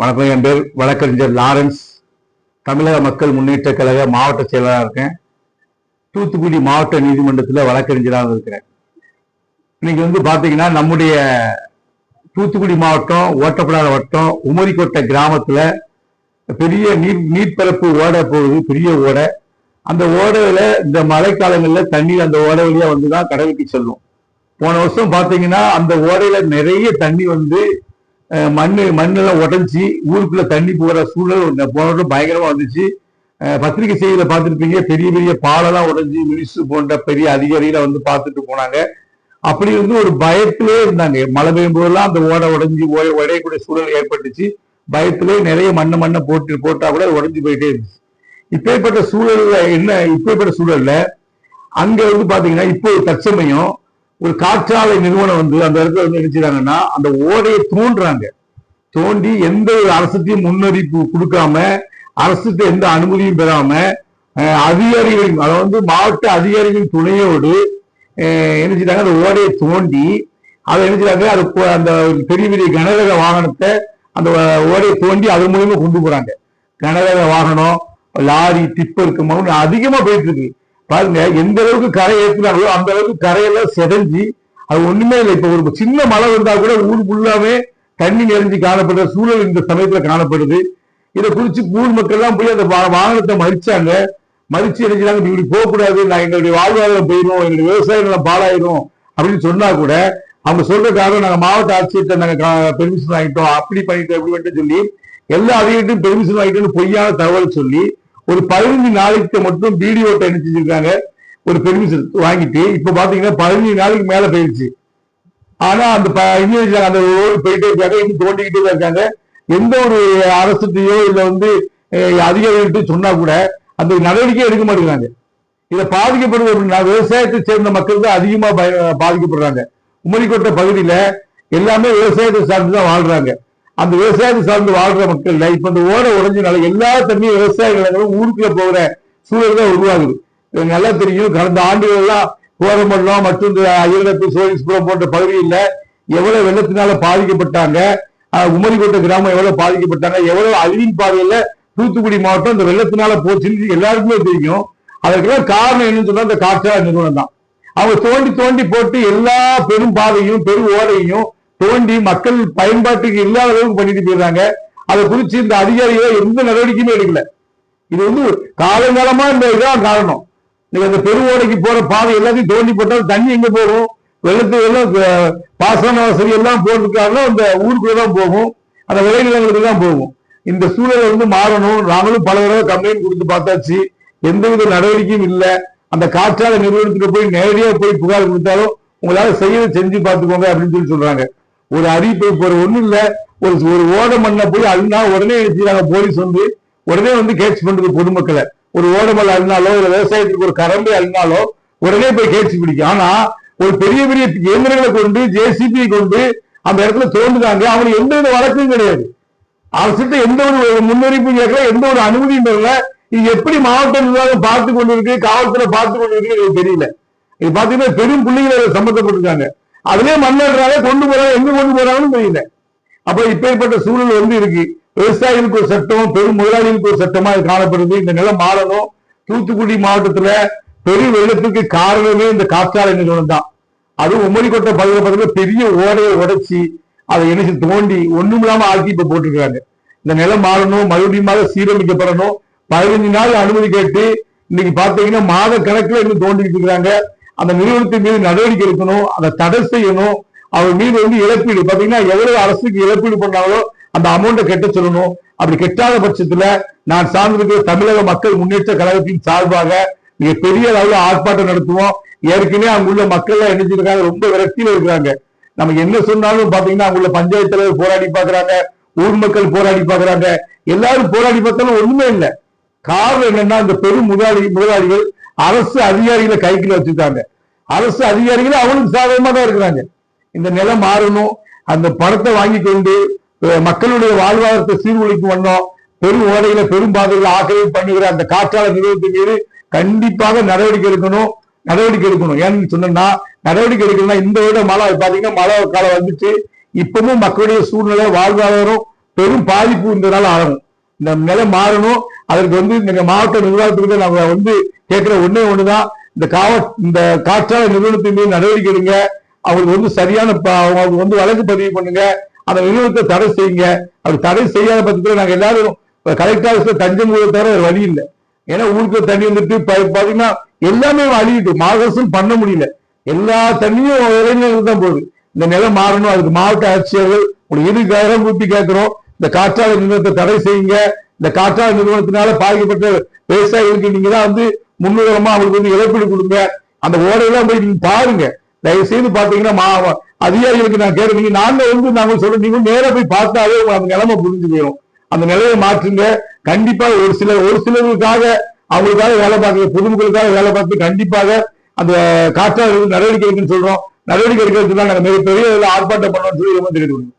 வணக்கம் என் பேர் வழக்கறிஞர் லாரன்ஸ். தமிழக மக்கள் முன்னேற்ற கழக மாவட்ட செயலராக இருக்கேன். தூத்துக்குடி மாவட்ட நீதிமன்றத்தில் வழக்கறிஞராக இருக்கிறேன். இன்னைக்கு வந்து பார்த்தீங்கன்னா நம்முடைய தூத்துக்குடி மாவட்டம் ஓட்டப்படாத வட்டம் உமரிக்கோட்டை கிராமத்தில் பெரிய நீர் நீர்ப்பரப்பு ஓடை போகுது பெரிய ஓடை. அந்த ஓடையில் இந்த மழைக்காலங்களில் தண்ணீர் அந்த ஓடை வழியாக வந்து தான் கடலுக்கு செல்லும். போன வருஷம் பார்த்தீங்கன்னா அந்த ஓடையில் நிறைய தண்ணி வந்து மண் மண்ணு மண்ணெல்லாம் உடஞ்சி ஊருக்குள்ள தண்ணி போகிற சூழல் இந்த போன பயங்கரமா வந்துச்சு. பத்திரிகை செய்தியில பார்த்துருப்பீங்க பெரிய பெரிய பாலெல்லாம் உடைஞ்சி மினிஸ்டர் போன்ற பெரிய அதிகாரிகளை வந்து பார்த்துட்டு போனாங்க. அப்படி வந்து ஒரு பயத்திலே இருந்தாங்க. மழை பெய்யும் போதெல்லாம் அந்த ஓடை உடஞ்சி ஓ- உடையக்கூடிய சூழல் ஏற்பட்டுச்சு. பயத்திலே நிறைய மண்ணை மண்ணை போட்டு போட்டா கூட உடஞ்சி போயிட்டே இருந்துச்சு. இப்பேற்பட்ட சூழல்ல என்ன இப்பேற்பட்ட சூழல்ல அங்க வந்து பாத்தீங்கன்னா இப்போ தற்சமயம் ஒரு காற்றாலை நிறுவனம் வந்து அந்த இடத்துல வந்து என்ன அந்த ஓடையை தோன்றாங்க. தோண்டி எந்த ஒரு அரசத்தையும் முன்னறிப்பு கொடுக்காம அரசுக்கு எந்த அனுமதியும் பெறாம அதிகாரிகளின் அதை வந்து மாவட்ட அதிகாரிகளின் துணையோடு அஹ், என்ன அந்த ஓடையை தோண்டி அதை என்ன அது அந்த பெரிய பெரிய கனரக வாகனத்தை அந்த ஓடையை தோண்டி அது மூலியமா கொண்டு போறாங்க. கனரக வாகனம் லாரி டிப்பருக்கு மவுன் அதிகமா போயிட்டு இருக்கு. பாருங்க எந்த அளவுக்கு கரை ஏற்றுனாங்களோ அந்த அளவுக்கு கரையெல்லாம் செதஞ்சு அது ஒண்ணுமே இல்லை. இப்ப ஒரு சின்ன மழை வந்தா கூட ஊர் ஃபுல்லாவே தண்ணி நிறைஞ்சு காணப்படுற சூழல் இந்த சமயத்துல காணப்படுது. இதை குறிச்சு ஊர் மக்கள் எல்லாம் போய் அந்த வாகனத்தை மறிச்சாங்க. மறிச்சு என்ன இப்படி போகக்கூடாது. நான் எங்களுடைய வாழ்வாதாரம் போயிடும் எங்களுடைய விவசாயம் எல்லாம் பாழாயிரும் அப்படின்னு சொன்னா கூட அவங்க சொல்ற காரணம் நாங்க மாவட்ட ஆட்சியர்கிட்ட நாங்க பெர்மிஷன் வாங்கிட்டோம். அப்படி பண்ணிட்டோம் அப்படி பண்ணிட்டு சொல்லி எல்லா அதிகாரிட்டும் பெர்மிஷன் வாங்கிட்டோம்னு பொய்யான தகவல் சொல்லி ஒரு பதினஞ்சு நாளைக்கு மட்டும் வீடியோ என்ன செஞ்சிருக்காங்க? ஒரு பெர்மிஷன் வாங்கிட்டு இப்ப பாத்தீங்கன்னா பதினஞ்சு நாளைக்கு மேல போயிடுச்சு ஆனா அந்த ப- இன்னும் அந்த ரோடு போயிட்டே இருக்காங்க இன்னும் தோண்டிக்கிட்டே தான் இருக்காங்க. எந்த ஒரு அரசுத்தையோ இல்ல வந்து அஹ், அதிகாரிகிட்ட சொன்னா கூட அந்த நடவடிக்கை எடுக்க மாட்டேங்கிறாங்க. இதை பாதிக்கப்படுது அப்படின்னா விவசாயத்தை சேர்ந்த மக்கள் தான் அதிகமா பய- பாதிக்கப்படுறாங்க. உமரிக்கோட்டை பகுதியில எல்லாமே விவசாயத்தை சார்ந்து தான் வாழ்றாங்க. அந்த விவசாயத்தை சார்ந்து வாழ்ற இல்லை இப்ப இந்த ஓட உடைஞ்சனால எல்லா தண்ணியும் விவசாய நிலங்களும் ஊருக்குள்ள போகிற சூழல் தான் உருவாகுது. நல்லா தெரியும் கடந்த ஆண்டுகள்லாம் கோரமண்டலம் மற்றும் இந்த அயலத்து சோழிஸ்புரம் போன்ற பகுதியில் எவ்வளவு வெள்ளத்தினால பாதிக்கப்பட்டாங்க உமரிக்கோட்டை கிராமம் எவ்வளவு பாதிக்கப்பட்டாங்க எவ்வளவு அழிவின் பாதையில தூத்துக்குடி மாவட்டம் இந்த வெள்ளத்தினால போச்சுன்னு எல்லாருக்குமே தெரியும். அதற்கெல்லாம் காரணம் என்னன்னு சொன்னா இந்த காற்றாலை நிறுவனம் தான். அவங்க தோண்டி தோண்டி போட்டு எல்லா பெரும் பாதையும் பெரும் ஓடையும் தோண்டி மக்கள் பயன்பாட்டுக்கு இல்லாத அளவுக்கு பண்ணிட்டு போயிடுறாங்க. அதை குறித்து இந்த அதிகாரிகள் எந்த நடவடிக்கையுமே எடுக்கல. இது வந்து காலங்காலமா இந்த இதான் காரணம். நீங்க அந்த பெருவோடைக்கு போற பாதை எல்லாத்தையும் தோண்டி போட்டால் தண்ணி எங்க போகும்? வெள்ளத்துக்கு எல்லாம் பாசன வசதி எல்லாம் போறதுக்காக அந்த ஊருக்குள்ள தான் போகும். அந்த விளைநிலங்களுக்கு தான் போகும். இந்த சூழலை வந்து மாறணும். நாங்களும் பல தடவை கம்ப்ளைண்ட் கொடுத்து பார்த்தாச்சு. எந்தவித நடவடிக்கையும் இல்லை. அந்த காற்றாலை நிறுவனத்துக்கு போய் நேரடியாக போய் புகார் கொடுத்தாலும் உங்களால செய்ய செஞ்சு பார்த்துக்கோங்க அப்படின்னு சொல்லி சொல்றாங்க. ஒரு அறிவிப்பை போற ஒண்ணும் இல்ல. ஒரு ஒரு ஓட மண்ணை போய் அழுனா உடனே செய்யறாங்க போலீஸ் வந்து. உடனே வந்து கேட்ச் பண்றது பொதுமக்களை. ஒரு ஓடமல் அழுனாலோ ஒரு விவசாயத்துக்கு ஒரு கரம்பை அழுனாலோ உடனே போய் கேட்ச் பிடிக்கும். ஆனா ஒரு பெரிய பெரிய இயந்திரங்களை கொண்டு ஜேசிபி கொண்டு அந்த இடத்துல தோண்டுறாங்க. அவங்களுக்கு எந்த வித வழக்கும் கிடையாது. அரசுகிட்ட எந்த ஒரு முன்னறிவிப்பும் கேட்கல எந்த ஒரு அனுமதியும் பெறல. இது எப்படி மாவட்ட நிர்வாகம் பார்த்து கொண்டு இருக்கு காவல்துறை பார்த்து கொண்டு இருக்கு எனக்கு தெரியல. இது பாத்தீங்கன்னா பெரும் புள்ளிகள் சம்பந்தப்பட்டிருக்காங்க. அதுலயே மண்ணாடுறாங்க கொண்டு போறாங்க எங்க கொண்டு போறாங்கன்னு தெரியல. அப்ப இப்பேற்பட்ட சூழல் வந்து இருக்கு. விவசாயிகளுக்கு ஒரு சட்டம் பெரும் முதலாளிகளுக்கு ஒரு சட்டமா இது காணப்படுது. இந்த நிலம் மாறணும். தூத்துக்குடி மாவட்டத்துல பெரிய வெள்ளத்துக்கு காரணமே இந்த காற்றாலை நிறுவனம் தான். அதுவும் உம்மடிக்கோட்டை பகுதியில் பார்த்தீங்கன்னா பெரிய ஓடையை உடைச்சி அதை இணைச்சு தோண்டி ஒண்ணும் இல்லாம ஆக்கி இப்ப போட்டிருக்காங்க இந்த நிலம் மாறணும் மறுபடியும் சீரமைக்கப்படணும். பதினஞ்சு நாள் அனுமதி கேட்டு இன்னைக்கு பாத்தீங்கன்னா மாத கணக்குல இன்னும் தோண்டிட்டு இருக்கிறாங்க. அந்த நிறுவனத்தின் மீது நடவடிக்கை எடுக்கணும் அதை தடை செய்யணும் அவர் மீது வந்து இழப்பீடு பாத்தீங்கன்னா எவ்வளவு அரசுக்கு இழப்பீடு பண்ணாங்களோ அந்த அமௌண்ட்டை கெட்ட சொல்லணும். அப்படி கெட்டாத பட்சத்துல நான் சார்ந்திருக்கிற தமிழக மக்கள் முன்னேற்ற கழகத்தின் சார்பாக மிக பெரிய அளவுல ஆர்ப்பாட்டம் நடத்துவோம். ஏற்கனவே அங்குள்ள மக்கள் எல்லாம் என்ன ரொம்ப விரக்தியில இருக்கிறாங்க. நம்ம என்ன சொன்னாலும் பாத்தீங்கன்னா அங்குள்ள பஞ்சாயத்து தலைவர் போராடி பாக்குறாங்க ஊர் மக்கள் போராடி பாக்குறாங்க. எல்லாரும் போராடி பார்த்தாலும் ஒண்ணுமே இல்லை. காரணம் என்னன்னா இந்த பெரும் முதலாளி முதலாளிகள் அரசு அதிகாரிகளை கைக்குள்ள வச்சுட்டாங்க. அரசு அதிகாரிகள் அவனுக்கு சாதகமா தான் இருக்கிறாங்க. இந்த நிலம் மாறணும். அந்த பணத்தை வாங்கி கொண்டு மக்களுடைய வாழ்வாதாரத்தை சீர்குலைக்கும் வண்ணம் பெரும் ஓடையில பெரும் பாதைகளை ஆக்கிரமிப்பு பண்ணுகிற அந்த காற்றாளர் நிறுவனத்தின் மீது கண்டிப்பாக நடவடிக்கை எடுக்கணும். நடவடிக்கை எடுக்கணும். ஏன்னு சொன்னா நடவடிக்கை எடுக்கணும்னா இந்த விட மழை பாத்தீங்கன்னா மழை காலம் வந்துச்சு. இப்பவும் மக்களுடைய சூழ்நிலை வாழ்வாதாரம் பெரும் பாதிப்பு இருந்ததுனால ஆகும் இந்த நிலம் மாறணும். அதற்கு வந்து இந்த மாவட்ட நிர்வாகத்துக்கு நாங்க வந்து கேட்கிற ஒண்ணே ஒண்ணுதான். இந்த காவ இந்த காற்றாலை நிறுவனத்தின் மீது நடவடிக்கை எடுங்க. அவங்களுக்கு வந்து சரியான ப- அவங்களுக்கு வந்து வழக்கு பதிவு பண்ணுங்க. அந்த நிறுவனத்தை தடை செய்யுங்க. அப்படி தடை செய்யாத பட்சத்தில் நாங்க எல்லாரும் கலெக்டர் ஆஃபீஸ்ல தஞ்சம் கூட தவிர வேற வழி இல்லை. ஏன்னா ஊருக்கு தண்ணி வந்துட்டு ப- பாத்தீங்கன்னா எல்லாமே அழியிட்டு மாதம் பண்ண முடியல. எல்லா தண்ணியும் இளைஞர்கள் தான் போகுது. இந்த நிலம் மாறணும். அதுக்கு மாவட்ட ஆட்சியர்கள் ஒரு இரு கரம் ஊட்டி கேட்கிறோம். இந்த காற்றாலை நிறுவனத்தை தடை செய்யுங்க. இந்த காற்றாலை நிறுவனத்தினால பாதிக்கப்பட்ட விவசாயிகளுக்கு நீங்க தான் வந்து முன்னுரிமா அவங்களுக்கு வந்து இழப்பீடு கொடுங்க. அந்த ஓடையெல்லாம் போய் நீங்க பாருங்க. தயவு செய்து பாத்தீங்கன்னா மா- அதிகாரிகளுக்கு நான் கேட்குறீங்க நாங்க வந்து நாங்க சொல்றோம். நீங்க நேரா போய் பார்த்தாலே அந்த நிலைமை புரிஞ்சு போயிடும் அந்த நிலையை மாற்றுங்க. கண்டிப்பா ஒரு சில ஒரு சிலருக்காக அவங்களுக்காக வேலை பார்க்க பொதுமக்களுக்காக வேலை பார்த்து கண்டிப்பாக அந்த காற்றாலை நடவடிக்கை எடுக்குன்னு சொல்றோம். நடவடிக்கை எடுக்கிறதுக்கு தான் நாங்கள் மிகப்பெரிய ஆர்ப்பாட்டம் பண்ணோம்னு சொல்லி ரொம்ப தெரிவித்துள்ளோம்